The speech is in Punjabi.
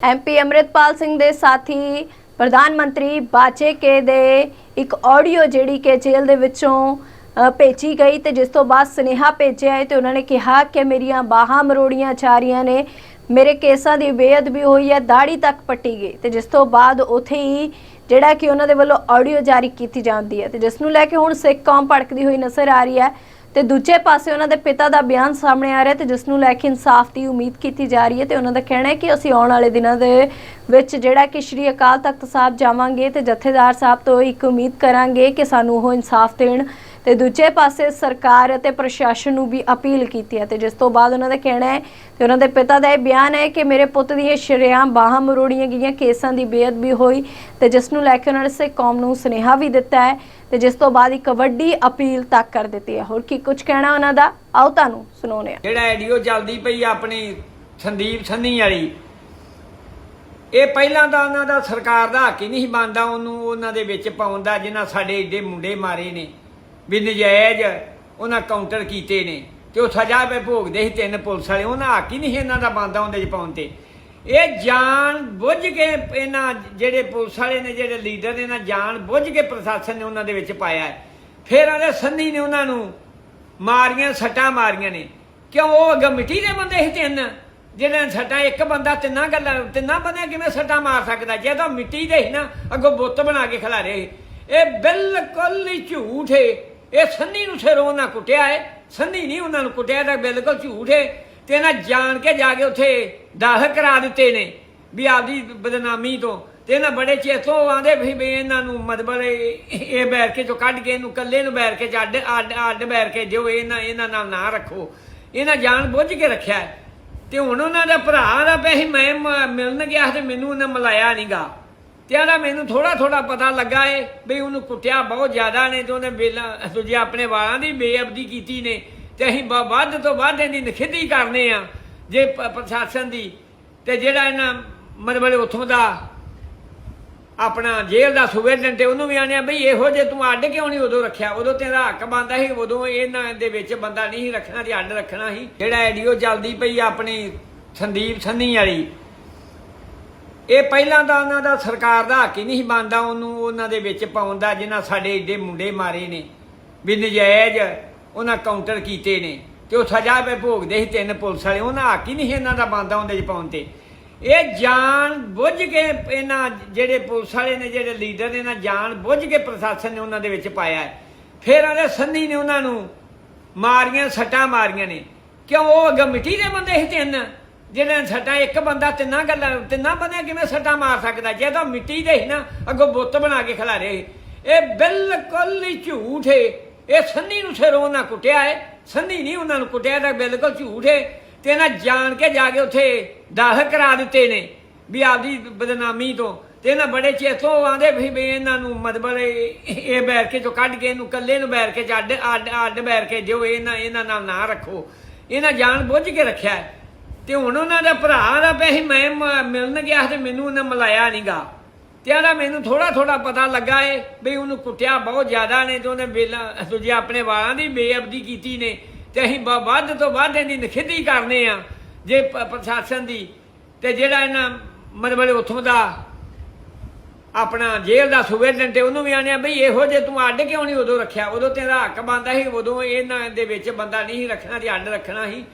ਐਮਪੀ ਅਮਰਿਤਪਾਲ ਸਿੰਘ ਦੇ ਸਾਥੀ ਪ੍ਰਧਾਨ ਮੰਤਰੀ ਬਾਚੇਕੇ ਦੇ ਇੱਕ ਆਡੀਓ ਜਿਹੜੀ ਕਿ ਜੇਲ੍ਹ ਦੇ ਵਿੱਚੋਂ ਭੇਜੀ ਗਈ ਤੇ ਜਿਸ ਤੋਂ ਬਾਅਦ ਸੁਨੇਹਾ ਭੇਜਿਆ ਹੈ ਤੇ ਉਹਨਾਂ ਨੇ ਕਿਹਾ ਕਿ ਮੇਰੀਆਂ ਬਾਹਾਂ ਮਰੋੜੀਆਂ ਜਾ ਰਹੀਆਂ ਨੇ, ਮੇਰੇ ਕੇਸਾਂ ਦੀ ਬੇਅਦਬੀ ਹੋਈ ਹੈ ਦਾੜੀ ਤੱਕ ਪੱਟੀ ਗਈ ਤੇ ਜਿਸ ਤੋਂ ਬਾਅਦ ਉਥੇ ਹੀ ਜਿਹੜਾ ਕਿ ਉਹਨਾਂ ਦੇ ਵੱਲੋਂ ਆਡੀਓ ਜਾਰੀ ਕੀਤੀ ਜਾਂਦੀ ਹੈ ਤੇ ਜਿਸ ਨੂੰ ਲੈ ਕੇ ਹੁਣ ਸਿੱਖ ਕੌਮ ਭੜਕਦੀ ਹੋਈ ਨਜ਼ਰ ਆ ਰਹੀ ਹੈ। ਤੇ ਦੂਜੇ ਪਾਸੇ ਉਹਨਾਂ ਦੇ ਪਿਤਾ ਦਾ ਬਿਆਨ ਸਾਹਮਣੇ ਆ ਰਿਹਾ ਤੇ ਜਿਸ ਨੂੰ ਲੈ ਕੇ ਇਨਸਾਫ ਦੀ ਉਮੀਦ ਕੀਤੀ ਜਾ ਰਹੀ ਹੈ ਤੇ ਉਹਨਾਂ ਦਾ ਕਹਿਣਾ ਹੈ ਕਿ ਅਸੀਂ ਆਉਣ ਵਾਲੇ ਦਿਨਾਂ ਦੇ ਵਿੱਚ ਜਿਹੜਾ ਕਿ ਸ਼੍ਰੀ ਅਕਾਲ ਤਖਤ ਸਾਹਿਬ ਜਾਵਾਂਗੇ ਤੇ ਜਥੇਦਾਰ ਸਾਹਿਬ ਤੋਂ ਇੱਕ ਉਮੀਦ ਕਰਾਂਗੇ ਕਿ ਸਾਨੂੰ ਉਹ ਇਨਸਾਫ ਦੇਣ ਤੇ ਦੂਜੇ ਪਾਸੇ ਸਰਕਾਰ ਅਤੇ ਪ੍ਰਸ਼ਾਸਨ ਨੂੰ ਵੀ ਅਪੀਲ ਕੀਤੀ ਹੈ ਤੇ ਜਿਸ ਤੋਂ ਬਾਅਦ ਉਹਨਾਂ ਦਾ ਕਹਿਣਾ ਹੈ ਤੇ ਉਹਨਾਂ ਦੇ ਪਿਤਾ ਦਾ ਇਹ ਬਿਆਨ ਹੈ ਕਿ ਮੇਰੇ ਪੁੱਤ ਦੀਆਂ ਸ਼ਰੇਆਮ ਬਾਹਾਂ ਮਰੋੜੀਆਂ ਗਈਆਂ, ਕੇਸਾਂ ਦੀ ਬੇਅਦਬੀ ਹੋਈ ਤੇ ਜਿਸ ਨੂੰ ਲੈ ਕੇ ਉਹਨਾਂ ਨੇ ਸਿੱਖ ਕੌਮ ਨੂੰ ਸੁਨੇਹਾ ਵੀ ਦਿੱਤਾ ਹੈ ਤੇ ਜਿਸ ਤੋਂ ਬਾਅਦ ਇੱਕ ਵੱਡੀ ਅਪੀਲ ਤੱਕ ਕਰ ਦਿੱਤੀ ਹੈ। ਹੋਰ ਕੀ ਕੁਝ ਕਹਿਣਾ ਉਹਨਾਂ ਦਾ? ਆਓ ਤੁਹਾਨੂੰ ਸੁਣਾਉਂਦੇ ਹਾਂ। ਜਿਹੜਾ ਐਡੀਓ ਚੱਲਦੀ ਪਈ ਆਪਣੀ ਸੰਦੀਪ ਸੰਨੀ ਵਾਲੀ, ਇਹ ਪਹਿਲਾਂ ਤਾਂ ਉਹਨਾਂ ਦਾ ਸਰਕਾਰ ਦਾ ਹੱਕ ਹੀ ਨਹੀਂ ਬਣਦਾ ਉਹਨੂੰ ਉਹਨਾਂ ਦੇ ਵਿੱਚ ਪਾਉਣ ਦਾ ਜਿਨ੍ਹਾਂ ਸਾਡੇ ਏਡੇ ਮੁੰਡੇ ਮਾਰੇ ਨੇ। ਵੀ ਨਜਾਇਜ਼ ਉਹਨਾਂ ਕਾਊਂਟਰ ਕੀਤੇ ਨੇ ਤੇ ਉਹ ਸਜ਼ਾ ਪੇ ਭੋਗਦੇ ਸੀ ਤਿੰਨ ਪੁਲਿਸ ਵਾਲੇ। ਉਹਨਾਂ ਹੱਕ ਹੀ ਨਹੀਂ ਸੀ ਇਹਨਾਂ ਦਾ ਬੰਦਾ ਉਹਦੇ ਚ ਪਾਉਣ ਤੇ। ਇਹ ਜਾਣ ਬੁੱਝ ਕੇ ਇਹਨਾਂ ਜਿਹੜੇ ਪੁਲਿਸ ਵਾਲੇ ਨੇ, ਜਿਹੜੇ ਲੀਡਰ ਨੇ, ਇਹਨਾਂ ਜਾਣ ਬੁੱਝ ਕੇ ਪ੍ਰਸ਼ਾਸਨ ਨੇ ਉਹਨਾਂ ਦੇ ਵਿੱਚ ਪਾਇਆ ਫਿਰ ਆਲੇ ਸੰਨੀ ਨੇ ਉਹਨਾਂ ਨੂੰ ਮਾਰੀਆਂ, ਸੱਟਾਂ ਮਾਰੀਆਂ ਨੇ। ਕਿਉਂ? ਉਹ ਅੱਗੇ ਮਿੱਟੀ ਦੇ ਬੰਦੇ ਸੀ ਤਿੰਨ। ਜਿਹਨਾਂ ਨੇ ਸੱਟਾਂ, ਇੱਕ ਬੰਦਾ ਤਿੰਨਾਂ ਗੱਲਾਂ, ਤਿੰਨਾਂ ਬੰਦਿਆਂ ਕਿਵੇਂ ਸੱਟਾਂ ਮਾਰ ਸਕਦਾ? ਜੇ ਤਾਂ ਮਿੱਟੀ ਦੇ ਸੀ ਨਾ, ਅੱਗੋਂ ਬੁੱਤ ਬਣਾ ਕੇ ਖਿਲਾਰੇ ਸੀ। ਇਹ ਬਿਲਕੁਲ ਹੀ ਝੂਠ ਹੈ ਇਹ ਸੰਨੀ ਨੂੰ ਸਿਰੋਂ ਨਾ ਕੁੱਟਿਆ ਹੈ ਸੰਨੀ ਨਹੀਂ ਉਹਨਾਂ ਨੂੰ ਕੁੱਟਿਆ ਤਾਂ ਬਿਲਕੁਲ ਝੂਠ ਹੈ ਤੇ ਇਹਨਾਂ ਜਾਣ ਕੇ ਜਾ ਕੇ ਉੱਥੇ ਦਾਖਲ ਕਰਾ ਦਿੱਤੇ ਨੇ ਵੀ ਆਪਦੀ ਬਦਨਾਮੀ ਤੋਂ। ਤੇ ਇਹਨਾਂ ਬੜੇ ਚੇਤੋਂ ਆਂਦੇ ਵੀ ਇਹਨਾਂ ਨੂੰ ਮਤਲਬ ਇਹ ਇਹ ਬੈਰ ਕੇ ਚੋਂ ਕੱਢ ਕੇ ਇਹਨੂੰ ਕੱਲੇ ਨੂੰ ਬੈਰ ਕੇ ਚ ਅੱਡ ਅੱਡ ਅੱਡ ਬੈਰ ਕੇ ਦਿਓ ਇਹਨਾਂ ਇਹਨਾਂ ਨਾਲ ਨਾ ਰੱਖੋ। ਇਹਨਾਂ ਜਾਣ ਬੁੱਝ ਕੇ ਰੱਖਿਆ ਤੇ ਹੁਣ ਉਹਨਾਂ ਦਾ ਭਰਾ ਦਾ ਪੈਸੇ ਮੈਂ ਮਿਲਣ ਗਿਆ ਤੇ ਮੈਨੂੰ ਉਹਨੇ ਮਿਲਾਇਆ ਨਹੀਂਗਾ ਤੇ ਮੈਨੂੰ ਥੋੜਾ ਥੋੜਾ ਪਤਾ ਲੱਗਾ ਏ ਵੀ ਉਹਨੂੰ ਕੁੱਟਿਆ ਬਹੁਤ ਜ਼ਿਆਦਾ ਨੇ ਤੇ ਉਹਨੇ ਬੇਲਾ ਦੂਜੇ ਆਪਣੇ ਵਾਲਾਂ ਦੀ ਬੇਅਬਦੀ ਕੀਤੀ ਨੇ ਤੇ ਅਸੀਂ ਵੱਧ ਤੋਂ ਵੱਧ ਇਹਦੀ ਨਖਿੱਧੀ ਕਰਨੇ ਆ ਜੇ ਪ੍ਰਸ਼ਾਸਨ ਦੀ ਤੇ ਜਿਹੜਾ ਇਹਨਾਂ ਮਤਲਬ ਉੱਥੋਂ ਦਾ ਆਪਣਾ ਜੇਲ੍ਹ ਦਾ ਸੁਵੇਡੈਂਟ ਉਹਨੂੰ ਵੀ ਆਣਿਆ ਬਈ ਇਹੋ ਜੇ ਤੂੰ ਅੱਡ ਕਿਉਂ ਨਹੀਂ ਉਦੋਂ ਰੱਖਿਆ? ਉਦੋਂ ਤੇਰਾ ਹੱਕ ਬੰਦਾ ਸੀ, ਉਦੋਂ ਇਹਨਾਂ ਦੇ ਵਿੱਚ ਬੰਦਾ ਨਹੀਂ ਸੀ ਰੱਖਣਾ ਤੇ ਅੱਡ ਰੱਖਣਾ ਸੀ। ਜਿਹੜਾ ਐਡੀਓ ਚੱਲਦੀ ਪਈ ਆਪਣੀ ਸੰਦੀਪ ਸੰਨੀ ਵਾਲੀ ਇਹ ਪਹਿਲਾਂ ਤਾਂ ਉਹਨਾਂ ਦਾ ਸਰਕਾਰ ਦਾ ਹੱਕ ਹੀ ਨਹੀਂ ਬਣਦਾ, ਉਹਨੂੰ ਉਹਨਾਂ ਦੇ ਵਿੱਚ ਪਾਉਣ ਦਾ, ਜਿਨ੍ਹਾਂ ਸਾਡੇ ਏਡੇ ਮੁੰਡੇ ਮਾਰੇ ਨੇ, ਵੀ ਨਜਾਇਜ਼ ਉਹਨਾਂ ਕਾਊਂਟਰ ਕੀਤੇ ਨੇ, ਤੇ ਉਹ ਸਜ਼ਾ ਪੇ ਭੋਗਦੇ ਸੀ ਤਿੰਨ ਪੁਲਿਸ ਵਾਲੇ, ਉਹਨਾਂ ਹੱਕ ਹੀ ਨਹੀਂ ਇਹਨਾਂ ਦਾ ਬਣਦਾ ਉਹਦੇ ਚ ਪਾਉਣ ਤੇ। ਇਹ ਜਾਣ ਬੁੱਝ ਕੇ ਇਹਨਾਂ ਜਿਹੜੇ ਪੁਲਿਸ ਵਾਲੇ ਨੇ, ਜਿਹੜੇ ਲੀਡਰ ਨੇ, ਇਹਨਾਂ ਜਾਣ ਬੁੱਝ ਕੇ ਪ੍ਰਸ਼ਾਸਨ ਨੇ ਉਹਨਾਂ ਦੇ ਵਿੱਚ ਪਾਇਆ ਹੈ। ਫਿਰ ਉਹਦੇ ਸੰਨੀ ਨੇ ਉਹਨਾਂ ਨੂੰ ਮਾਰੀਆਂ, ਸੱਟਾਂ ਮਾਰੀਆਂ ਨੇ। ਕਿਉਂ? ਉਹ ਅੱਗੇ ਮਿੱਟੀ ਦੇ ਬੰਦੇ ਸੀ ਤਿੰਨ। ਜਿਹੜੇ ਨੇ ਸੱਟਾਂ ਇੱਕ ਬੰਦਾ ਤਿੰਨਾਂ ਗੱਲਾਂ, ਤਿੰਨਾਂ ਬੰਦਿਆਂ ਕਿਵੇਂ ਸੱਟਾਂ ਮਾਰ ਸਕਦਾ? ਜੇ ਤਾਂ ਮਿੱਟੀ ਦੇ ਸੀ ਨਾ, ਅੱਗੋਂ ਬੁੱਤ ਬਣਾ ਕੇ ਖਿਲਾਰੇ। ਇਹ ਬਿਲਕੁਲ ਹੀ ਝੂਠ ਹੈ ਇਹ ਸੰਨੀ ਨੂੰ ਸਿਰੋਂ ਨਾ ਕੁੱਟਿਆ ਹੈ ਸੰਨੀ ਨਹੀਂ ਉਹਨਾਂ ਨੂੰ ਕੁੱਟਿਆ ਤਾਂ ਬਿਲਕੁਲ ਝੂਠ ਹੈ ਤੇ ਇਹਨਾਂ ਜਾਣ ਕੇ ਜਾ ਕੇ ਉੱਥੇ ਦਾਖਲ ਕਰਾ ਦਿੱਤੇ ਨੇ, ਵੀ ਆਪਦੀ ਬਦਨਾਮੀ ਤੋਂ। ਤੇ ਇਹਨਾਂ ਬੜੇ ਚੇਤੋਂ ਆਂਦੇ ਵੀ ਵੀ ਇਹਨਾਂ ਨੂੰ ਮਤਲਬ ਇਹ ਇਹ ਬੈਰ ਕੇ ਚੋਂ ਕੱਢ ਕੇ ਇਹਨੂੰ ਕੱਲੇ ਨੂੰ ਬੈਰ ਕੇ ਚ ਅੱਡ ਅੱਡ ਅੱਡ ਬੈਰ ਕੇ ਦਿਓ, ਇਹਨਾਂ ਇਹਨਾਂ ਨਾਲ ਨਾ ਰੱਖੋ। ਇਹਨਾਂ ਜਾਣ ਬੁੱਝ ਕੇ ਰੱਖਿਆ ਹੈ। ਤੇ ਹੁਣ ਉਹਨਾਂ ਦਾ ਭਰਾ ਦਾ ਪੈਸੇ ਮੈਂ ਮ- ਮਿਲਣ ਗਿਆ ਤੇ ਮੈਨੂੰ ਉਹਨੇ ਮਿਲਾਇਆ ਨਹੀਂਗਾ ਤੇ ਆਲਾ ਮੈਨੂੰ ਥੋੜਾ ਥੋੜਾ ਪਤਾ ਲੱਗਾ ਏ ਵੀ ਉਹਨੂੰ ਕੁੱਟਿਆ ਬਹੁਤ ਜ਼ਿਆਦਾ ਨੇ ਤੇ ਉਹਨੇ ਬੇਲਾ ਦੂਜੇ ਆਪਣੇ ਵਾਲਾਂ ਦੀ ਬੇਅਬਦੀ ਕੀਤੀ ਨੇ ਤੇ ਅਸੀਂ ਬ- ਵੱਧ ਤੋਂ ਵੱਧ ਇਹਦੀ ਨਖਿੱਧੀ ਕਰਨੇ ਆ ਜੇ ਪ- ਪ੍ਰਸ਼ਾਸਨ ਦੀ। ਤੇ ਜਿਹੜਾ ਇਹਨਾਂ ਮਤਲਬ ਉੱਥੋਂ ਦਾ ਆਪਣਾ ਜੇਲ੍ਹ ਦਾ ਸੁਵੇਡੈਂਟ ਉਹਨੂੰ ਵੀ ਆਣਿਆ ਬਈ ਇਹੋ ਜੇ ਤੂੰ ਅੱਡ ਕਿਉਂ ਨਹੀਂ ਉਦੋਂ ਰੱਖਿਆ? ਉਦੋਂ ਤੇਰਾ ਹੱਕ ਬੰਦਾ ਸੀ, ਉਦੋਂ ਇਹਨਾਂ ਦੇ ਵਿੱਚ ਬੰਦਾ ਨਹੀਂ ਸੀ ਰੱਖਣਾ ਤੇ ਅੱਡ ਰੱਖਣਾ ਸੀ।